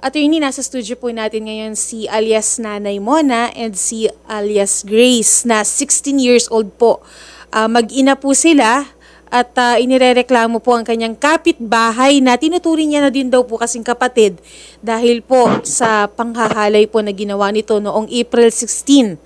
Attorney, nasa studio po natin ngayon si alias Nanay Mona and si alias Grace na 16 years old po. Ah, mag-ina po sila at ah, inirereklamo po ang kanyang kapitbahay na tinuturing niya na din daw po kasing kapatid dahil po sa panghahalay po na ginawa nito noong April 16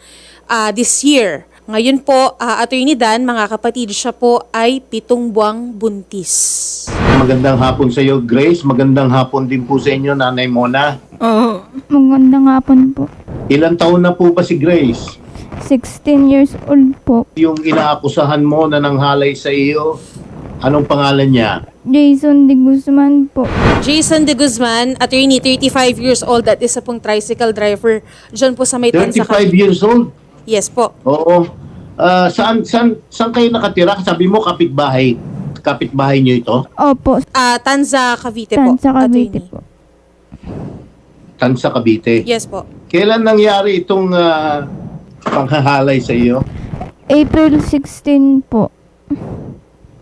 ah, this year. Ngayon po, ah, Attorney Dan, mga kapatid, siya po ay pitong buwang buntis. Magandang hapon sa iyo, Grace. Magandang hapon din po sa inyo, Nanay Mona. Oo. Magandang hapon po. Ilang taon na po ba si Grace? 16 years old po. Yung inaakusahan mo na nanghalay sa iyo, anong pangalan niya? Jason de Guzman po. Jason De Guzman, attorney, 35 years old at isa pong tricycle driver dyan po sa may 35 Tansa. years old? Yes po. Oo. Ah, saan, saan, saan kayo nakatira? Sabi mo kapitbahay. Kapitbahay niyo ito? Opo, Ah, Tanza, Cavite po. Tansa Cavite attorney. po. Tansa, Cavite. Yes po. Kailan nangyari itong ah, panghahalay sa iyo? April 16 po.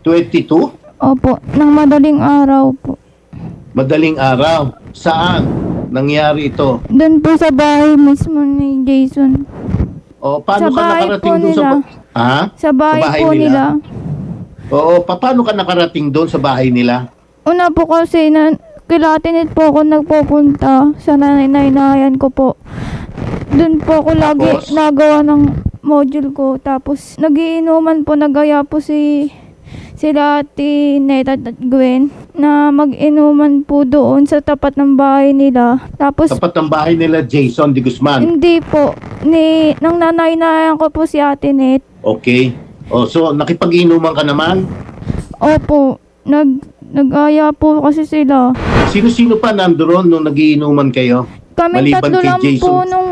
22? Opo, ng madaling araw po. Madaling araw. Saan nangyari ito? Doon po sa bahay mismo ni Jason. O, paano Sa ka bahay nakarating po doon sa... nila. ba- Ha? Sa bahay, bahay po nila? nila. Oo, pa- paano ka nakarating doon sa bahay nila? Una po kasi na kilatinit po ako nagpupunta sa nanay-nayan ko po. Doon po ako lagi Tapos? nagawa ng module ko. Tapos nagiinuman po, nagaya po si sila Ate Neta at Gwen na mag-inuman po doon sa tapat ng bahay nila. Tapos Tapat ng bahay nila Jason de Guzman. hindi po, ni, nang nanay-nayan ko po si Ate Net. Okay. O, so nakipag-inuman ka naman? Opo, nag, nag-aya po kasi sila. Sino-sino pa nandoon nung nagiinuman kayo? Kami Maliban tatlo kay lang Jason. po nung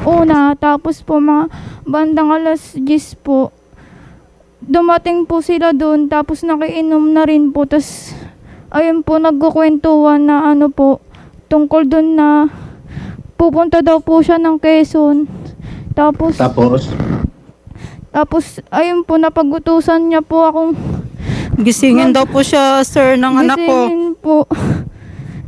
una, tapos po mga bandang alas 10 po, dumating po sila doon, tapos nakiinom na rin po, tapos ayun po, nagkukwentuhan na ano po, tungkol doon na pupunta daw po siya ng Quezon. Tapos, Tapos, tapos ayun po, napagutusan niya po akong Gisingin daw po siya, sir, ng anak ko. gisingin po.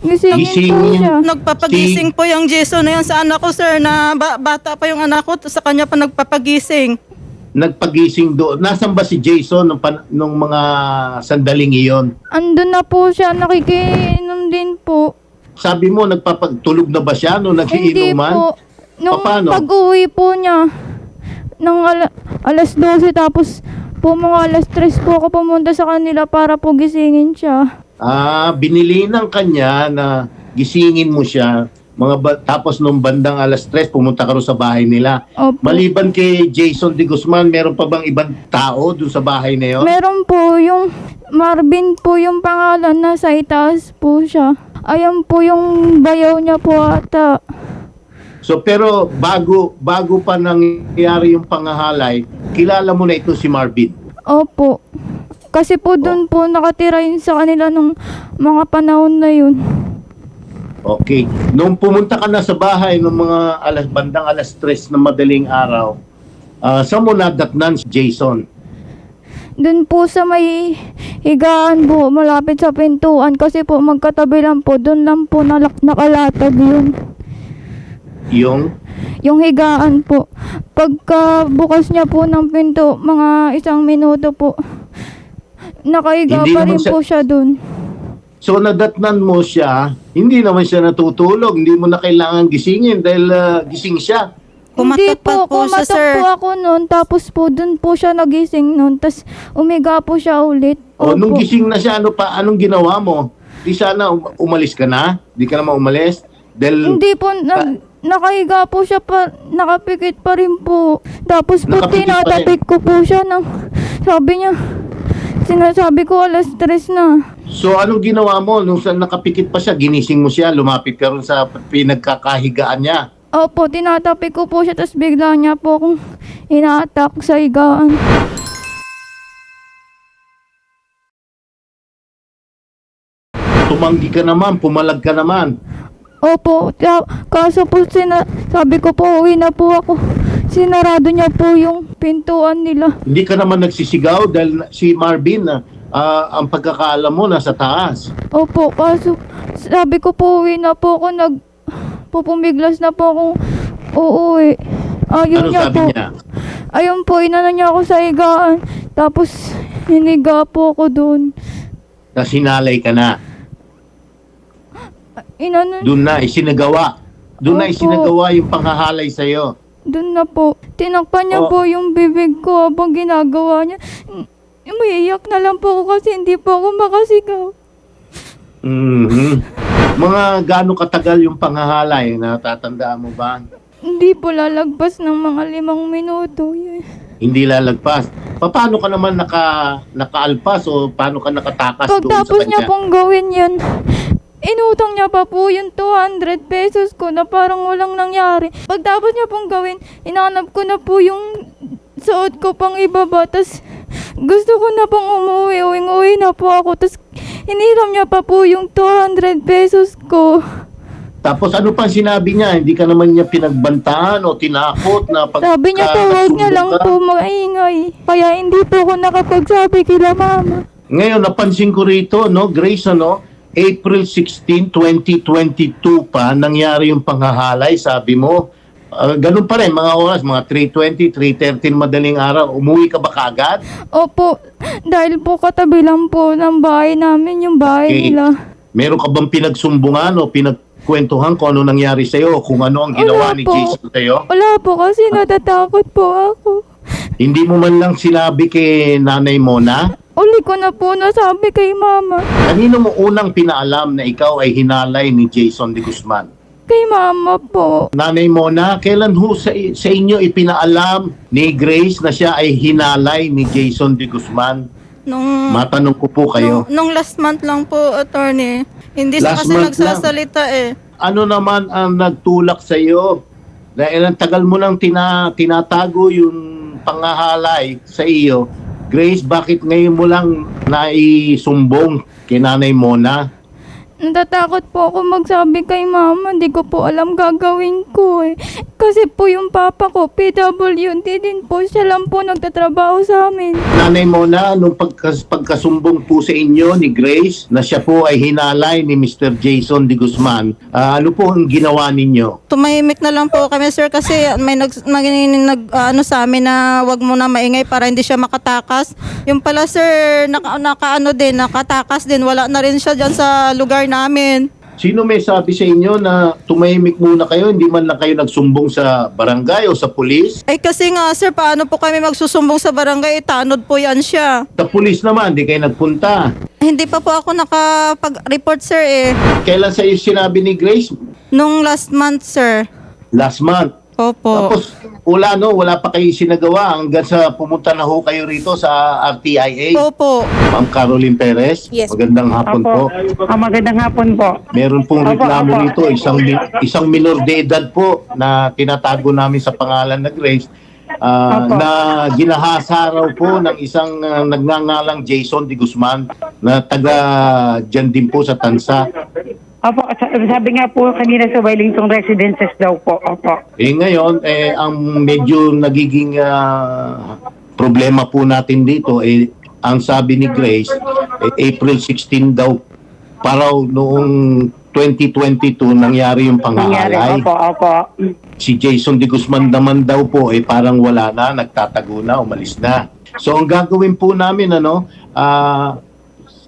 Gisingin po Gisingin. siya. Nagpapagising po yung Jason na yan sa anak ko, sir, na ba- bata pa yung anak ko, sa kanya pa nagpapagising. Nagpagising doon. Nasaan ba si Jason nung, pan- nung mga sandaling iyon? Andun na po siya, nakikiinom din po. Sabi mo, nagpapagtulog na ba siya nung Hindi nagiinuman? po. Nung Paano? pag-uwi po niya, ng ala- alas 12 tapos po mga alas 3 po ako pumunta sa kanila para po gisingin siya. Ah, binili ng kanya na gisingin mo siya. Mga ba- tapos nung bandang alas 3, pumunta ka rin sa bahay nila. Opo. Maliban kay Jason de Guzman, meron pa bang ibang tao doon sa bahay na yun? Meron po yung Marvin po yung pangalan na sa itaas po siya. Ayan po yung bayaw niya po ata. So pero bago bago pa nangyari yung pangahalay, kilala mo na ito si Marvin. Opo. Kasi po doon po nakatira yun sa kanila nung mga panahon na yun. Okay. Nung pumunta ka na sa bahay ng mga alas bandang alas 3 na madaling araw, ah saan mo nadatnan si Jason? Doon po sa may higaan po, malapit sa pintuan. Kasi po magkatabi lang po, doon lang po nalak nakalatag yun. Yung Yung higaan po. Pagka bukas niya po ng pinto, mga isang minuto po, nakahiga Hindi pa rin siya- po siya doon. So nadatnan mo siya, hindi naman siya natutulog, hindi mo na kailangan gisingin dahil ah, gising siya. Hindi Kumatok pa po, po siya, kumatok sir. po ako noon, tapos po doon po siya nagising noon, tapos umiga po siya ulit. O nung Opo. gising na siya, ano pa anong ginawa mo? Di sana um- umalis ka na? Di ka naman umalis? Dahil Hindi po, nag, nakahiga po siya pa, nakapikit pa rin po. Tapos po, Nakapikit pa rin? tinatapik ko po siya ng, sabi niya, sinasabi ko alas tres na. So anong ginawa mo nung sa nakapikit pa siya, ginising mo siya, lumapit ka rin sa pinagkakahigaan niya. Opo, tinatapik ko po siya, tapos bigla niya po akong ina-attack sa higaan. Tumanggi ka naman, pumalag ka naman. Opo, ka- kaso po, sina, sabi ko po, uwi na po ako. Sinarado niya po yung pintuan nila. Hindi ka naman nagsisigaw dahil na- si Marvin na ah, ang pagkakaalam mo nasa taas. Opo, kaso sabi ko po uwi na po ako nag pupumiglas na po akong uuwi. Ayaw Ano niya sabi po. niya? Ayun po, inano niya ako sa higaan. Tapos hiniga po ako doon. Na sinalay ka na. Inano, Doon na isinagawa. Doon na Opo. isinagawa yung panghahalay sa'yo. doon na po. Tinakpan niya Oh. po yung bibig ko habang ginagawa niya. Umiiyak na lang po ako kasi hindi po ako makasigaw. Mhm. Mga gaano katagal yung panghahalay? Natatandaan mo ba? Hindi po lalagpas ng mga limang minuto. Yun. Hindi lalagpas. Pa- Paano ka naman naka, nakaalpas o paano ka nakatakas doon sa Pagtapos kanya? niya pong gawin yun, inutang niya pa po yung 200 pesos ko na parang walang nangyari. Pagtapos niya pong gawin, inanap ko na po yung suot ko pang ibaba. Tapos gusto ko na pong umuwi, uwing-uwi na po ako. Tapos hiniram niya pa po yung 200 pesos ko. Tapos ano pa sinabi niya? Hindi ka naman niya pinagbantaan o tinakot na pag Sabi niya po, huwag niya lang po maingay. Kaya hindi po ako nakapagsabi kila mama. Ngayon, napansin ko rito, no, Grace, ano, April 16, 2022 pa, nangyari yung panghahalay, sabi mo. Ah, ganun pa rin, mga oras, mga 3.20, 3.13 madaling araw. Umuwi ka ba kaagad? Opo, dahil po katabi lang po ng bahay namin yung bahay Okay. nila. Meron ka bang pinagsumbungan o pinagkwentuhan kung ano nangyari sa'yo o kung ano ang ginawa Wala ni po. Jason sa'yo? Wala po kasi natatakot po ako. Hindi mo man lang sinabi kay nanay mo na Uli ko na po nasabi kay mama. kanino mo unang pinaalam na ikaw ay hinalay ni Jason de Guzman? Kay mama po. Nanay Mona, kailan ho sa, sa inyo ipinaalam ni Grace na siya ay hinalay ni Jason de Guzman? Nung, Matanong ko po kayo. nung, nung last month lang po, attorney. Hindi siya Last kasi month lang. nagsasalita eh. Ano naman ang nagtulak sa iyo? Dahil ang tagal mo nang tina, tinatago yung pangahalay sa iyo. Grace, bakit ngayon mo lang naisumbong kay Nanay Mona? Natatakot po ako magsabi kay mama. Hindi ko po alam gagawin ko eh. Kasi po yung papa ko, PWD din po. Siya lang po nagtatrabaho sa amin. Nanay Mona, nung pagkas, pagkasumbong po sa inyo ni Grace na siya po ay hinalay ni Mr. Jason de Guzman, ah, ano po ang ginawa ninyo? Tumahimik na lang po kami sir kasi may nag, nag, nag- ano sa amin na wag mo na maingay para hindi siya makatakas. Yung pala sir, naka, naka ano din, nakatakas din. Wala na rin siya dyan sa lugar namin. Sino may sabi sa inyo na tumahimik muna kayo, hindi man lang kayo nagsumbong sa barangay o sa pulis? Ay kasi nga sir, paano po kami magsusumbong sa barangay? Tanod po yan siya. Sa pulis naman, di kayo nagpunta. Hindi pa po ako nakapag-report sir eh. Kailan sa iyo sinabi ni Grace? Nung last month sir. Last month. Opo. Tapos wala no, wala pa kayo sinagawa hanggang sa pumunta na ho kayo rito sa RTIA. Opo. Ma'am Caroline Perez, Yes. magandang hapon po. Ah, magandang hapon po. Meron pong Opo, reklamo opo. rito, isang mi- isang minor de edad po na tinatago namin sa pangalan na Grace. ah, Opo. na ginahasa raw po ng isang ah, nagngangalang Jason de Guzman na taga dyan din po sa Tansa. Opo, sa- sabi nga po kanina sa Wellington Residences daw po. Opo. Eh ngayon, eh, ang medyo nagiging ah, problema po natin dito, eh, ang sabi ni Grace, eh, April 16 daw, paraw noong 2022 nangyari yung Nangyari. panghahalay. Opo, opo. Si Jason de Guzman naman daw po, eh, parang wala na, nagtatago na, umalis na. So ang gagawin po namin, ano, ah,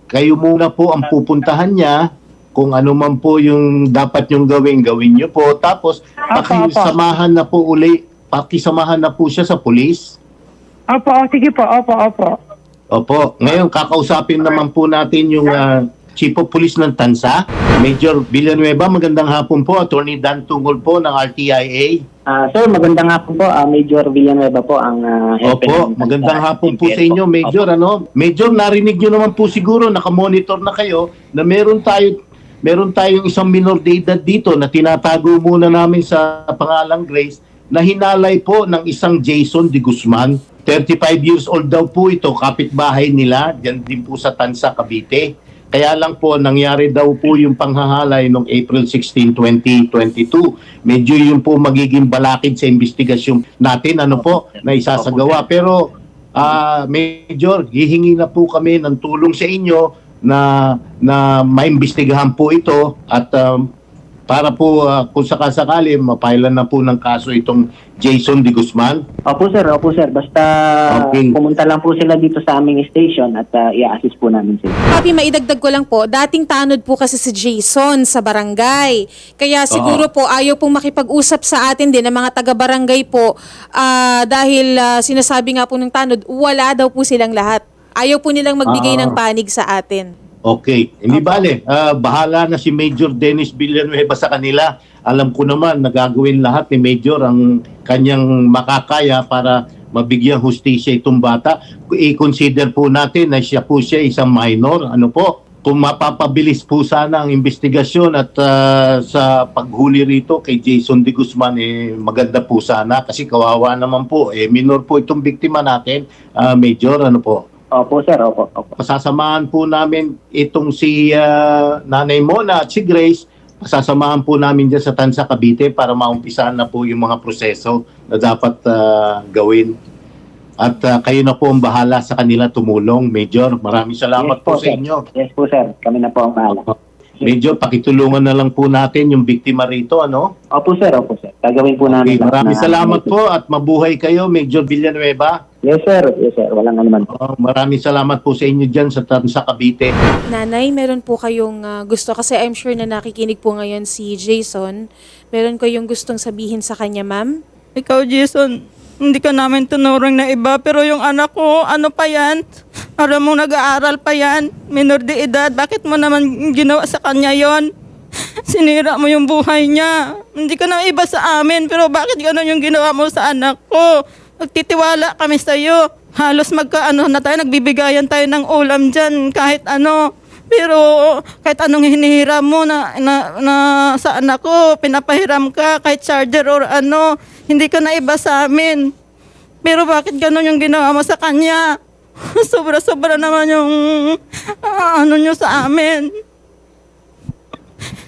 kayo muna po ang pupuntahan niya, kung ano man po yung dapat yung gawin, gawin niyo po. Tapos, Opo, pakisamahan na po uli, pakisamahan na po siya sa pulis. Opo, sige po. Opo, opo. Opo, ngayon kakausapin naman po natin yung ah, Chief of Police ng Tansa, Major Villanueva. Magandang hapon po, Attorney Dan Tungol po ng RTIA. Ah, sir, magandang hapon po. Ah, Major Villanueva po ang uh, Opo, magandang hapon po sa inyo, Major. Ano? Major, narinig nyo naman po siguro, nakamonitor na kayo, na meron tayo meron tayong isang minor de dito na tinatago muna namin sa pangalang Grace na hinalay po ng isang Jason de Guzman. 35 years old daw po ito, kapitbahay nila, dyan din po sa Tansa, Cavite. Kaya lang po, nangyari daw po yung panghahalay noong April 16, 2022. Medyo yung po magiging balakid sa investigasyon natin, ano po, na isasagawa. Pero Ah, Major, hihingi na po kami ng tulong sa inyo na na maimbestigahan po ito at um, para po ah, kung sakasakali mapailan na po ng kaso itong Jason De Guzman. Opo sir, opo sir. Basta Okay. pumunta lang po sila dito sa aming station at uh, i-assist po namin sila. Papi, maidagdag ko lang po, dating tanod po kasi si Jason sa barangay. Kaya siguro po ayaw pong makipag-usap sa atin din ng mga taga-barangay po ah, dahil ah, sinasabi nga po ng tanod, wala daw po silang lahat. Ayaw po nilang magbigay Ah. ng panig sa atin. Okay, hindi bale. Ah, bahala na si Major Dennis Villanueva sa kanila. Alam ko naman nagagawin lahat ni Major ang kanyang makakaya para mabigyan hustisya itong bata. I-consider po natin na siya po siya isang minor. Ano po? Kung mapapabilis po sana ang investigasyon at ah, sa paghuli rito kay Jason De Guzman, eh, maganda po sana kasi kawawa naman po. Eh, minor po itong biktima natin, ah, Major. Ano po? Opo sir, opo, opo. pasasamahan po namin itong si ah, Nanay Mona at si Grace, pasasamahan po namin dyan sa Tansa Cavite para maumpisahan na po yung mga proseso na dapat ah, gawin. At ah, kayo na po ang bahala sa kanila tumulong, Major. Maraming salamat Yes po, po, sa sir. inyo. Yes po sir, kami na po ang bahala. Major, pakitulungan na lang po natin yung biktima rito, ano? Opo sir, opo sir. Gagawin po Okay, namin. lahat maraming na- salamat po at mabuhay kayo, Major Villanueva. Yes sir, yes sir. Walang anuman po. Oh, maraming salamat po sa inyo dyan sa Tansa Cavite. Nanay, meron po kayong ah, gusto kasi I'm sure na nakikinig po ngayon si Jason. Meron kayong gustong sabihin sa kanya, ma'am? Ikaw, Jason, hindi ka namin tunurong na iba, pero yung anak ko, ano pa yan? Alam mo, nag-aaral pa yan, minor de edad, bakit mo naman ginawa sa kanya yon? Sinira mo yung buhay niya. Hindi ka na iba sa amin, pero bakit gano'n yung ginawa mo sa anak ko? Nagtitiwala kami sa'yo. Halos magkaano na tayo, nagbibigayan tayo ng ulam dyan, kahit ano. Pero kahit anong hinihiram mo na, na, na sa anak ko, pinapahiram ka, kahit charger or ano, hindi ka na iba sa amin. Pero bakit gano'n yung ginawa mo sa kanya? Sobra-sobra naman yung ah, ano nyo sa amin.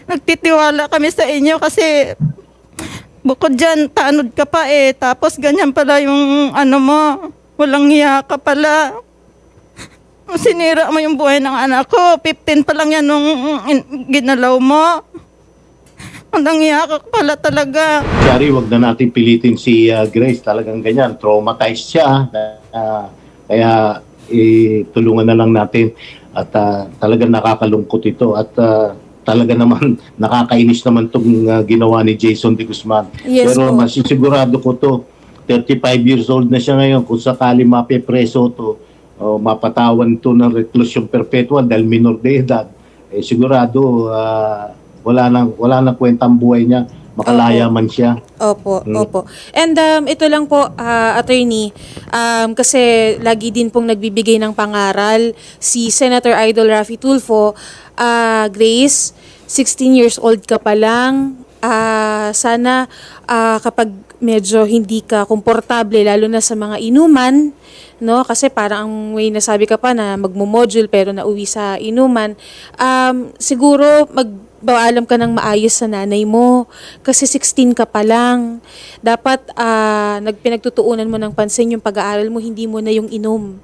Nagtitiwala kami sa inyo kasi bukod dyan, tanod ka pa eh. Tapos ganyan pala yung ano mo, walang hiya ka pala. Sinira mo yung buhay ng anak ko. 15 pa lang yan nung in- ginalaw mo. Walang hiya ka pala talaga. Sorry, wag na natin pilitin si uh, Grace. Talagang ganyan. Traumatized siya. Uh, kaya eh, na lang natin. At uh, talagang nakakalungkot ito. At uh, talaga naman nakakainis naman itong uh, ginawa ni Jason De Guzman. Yes Pero po. masisigurado ko to 35 years old na siya ngayon. Kung sakali mapipreso to, o mapatawan to ng reclusion perpetual dahil minor de edad, eh, sigurado ah, wala nang wala nang kwentang buhay niya. Makalaya man siya. Opo, Mm. opo. And um, ito lang po, ah, attorney, um, kasi lagi din pong nagbibigay ng pangaral si Senator Idol Rafi Tulfo, ah, Grace, 16 years old ka pa lang, ah, sana ah, kapag medyo hindi ka komportable, lalo na sa mga inuman, no? Kasi parang ang way na sabi ka pa na magmo-module pero nauwi sa inuman, um, siguro mag alam ka ng maayos sa nanay mo kasi 16 ka pa lang. Dapat ah, nagpinagtutuunan mo ng pansin yung pag-aaral mo, hindi mo na yung inom.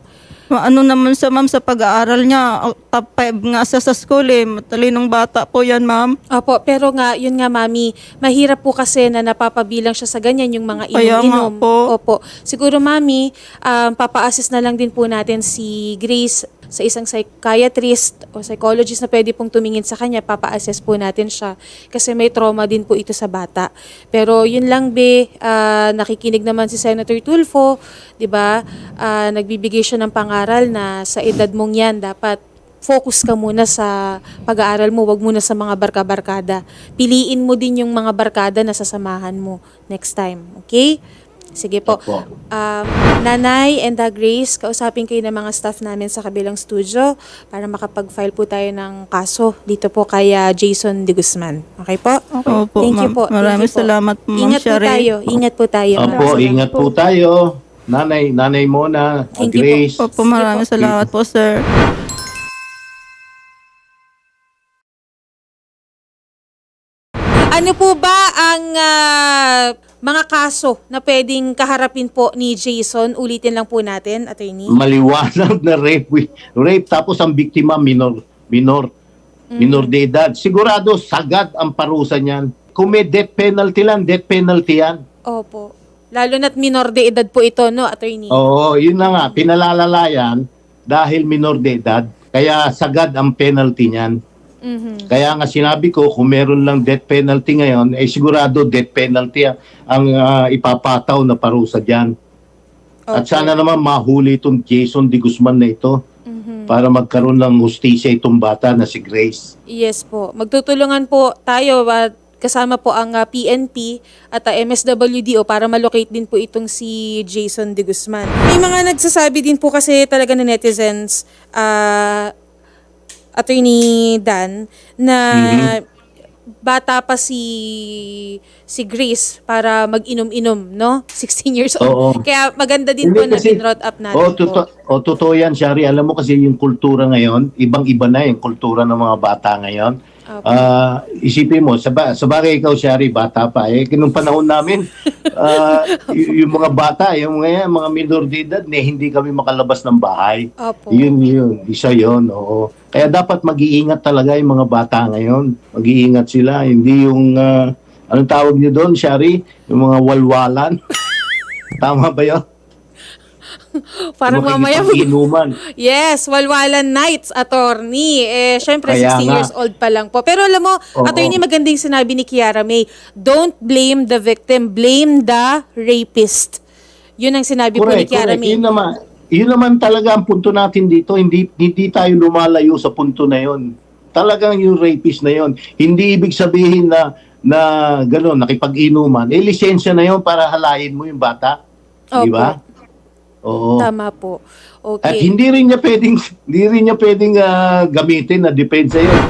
Ano naman sa ma'am sa pag-aaral niya, Oh, top 5 nga siya sa school eh. Matalinong bata po yan ma'am. Opo, pero nga, yun nga mami, mahirap po kasi na napapabilang siya sa ganyan yung mga Kaya inom-inom. po. Opo. Siguro mami, um, papa-assist na lang din po natin si Grace sa isang psychiatrist o psychologist na pwede pong tumingin sa kanya, papa-assess po natin siya. Kasi may trauma din po ito sa bata. Pero yun lang be, ah, nakikinig naman si Senator Tulfo, 'di ba? Ah, nagbibigay siya ng pangaral na sa edad mong 'yan dapat focus ka muna sa pag-aaral mo, wag muna sa mga barka-barkada. Piliin mo din yung mga barkada na sasamahan mo next time. Okay? Sige po. Opo. Um, Nanay and uh, Grace, kausapin kayo ng mga staff namin sa kabilang studio para makapag-file po tayo ng kaso dito po kay uh, Jason De Guzman. Okay po? Opo, Thank you ma'am. po. Thank Maraming you po. salamat po, ma'am Ingat po tayo. Ingat po tayo. Opo, ingat po tayo. Nanay, nanay Mona, Thank you po. Grace. Opo, maraming salamat po, sir. Ano po ba ang ah, mga kaso na pwedeng kaharapin po ni Jason? Ulitin lang po natin, attorney. Maliwanag na rape. Rape tapos ang biktima minor. Minor. Minor de edad. Sigurado sagad ang parusa niyan. Kung may death penalty lang, death penalty yan. Opo. Lalo na't minor de edad po ito, no, attorney? Oo, yun na nga. Pinalalalayan dahil minor de edad. Kaya sagad ang penalty niyan. Mhm. Kaya nga sinabi ko, kung meron lang death penalty ngayon, eh sigurado death penalty ang, ang ah, ipapataw na parusa dyan. At Opo. sana naman mahuli itong Jason de Guzman na ito Mhm. para magkaroon ng hustisya itong bata na si Grace. Yes po. Magtutulungan po tayo at kasama po ang ah, PNP at ah, MSWDO para malocate din po itong si Jason de Guzman. May mga nagsasabi din po kasi talaga na netizens, ah, Attorney Dan, na bata pa si si Grace para mag-inom-inom, no? 16 years old. Oo. Kaya maganda din Hindi po na kasi- binrot up natin O, po. toto, o totoo yan, Shari. Alam mo kasi yung kultura ngayon, ibang-iba na yung kultura ng mga bata ngayon. Opo. Ah, isipin mo, sa, ba- sa bagay ikaw, Shari, bata pa. Eh, nung panahon namin, ah, y- yung mga bata, yung mga, mga minor de edad, eh, hindi kami makalabas ng bahay. Opo. Yun, yun. Isa yun, oo. Kaya dapat mag-iingat talaga yung mga bata ngayon. Mag-iingat sila. Hindi yung, ah, anong tawag niyo doon, Shari? Yung mga walwalan. Tama ba yun? Parang mamaya Inuman. Yes, Walwalan Nights, attorney. Eh, syempre, Kaya 16 nga. years old pa lang po. Pero alam mo, Oo. attorney, magandang sinabi ni Kiara May, don't blame the victim, blame the rapist. Yun ang sinabi po ni Correct, Kiara correct. May. Yun naman, yun naman talaga ang punto natin dito. Hindi, hindi tayo lumalayo sa punto na yun. Talagang yung rapist na yun. Hindi ibig sabihin na na gano'n, nakipag-inuman. Eh, lisensya na yun para halayin mo yung bata. Di Opo. ba? Oo. Tama po. At Okay. hindi rin niya pwedeng, hindi rin niya pwedeng ah, gamitin na depensa yun.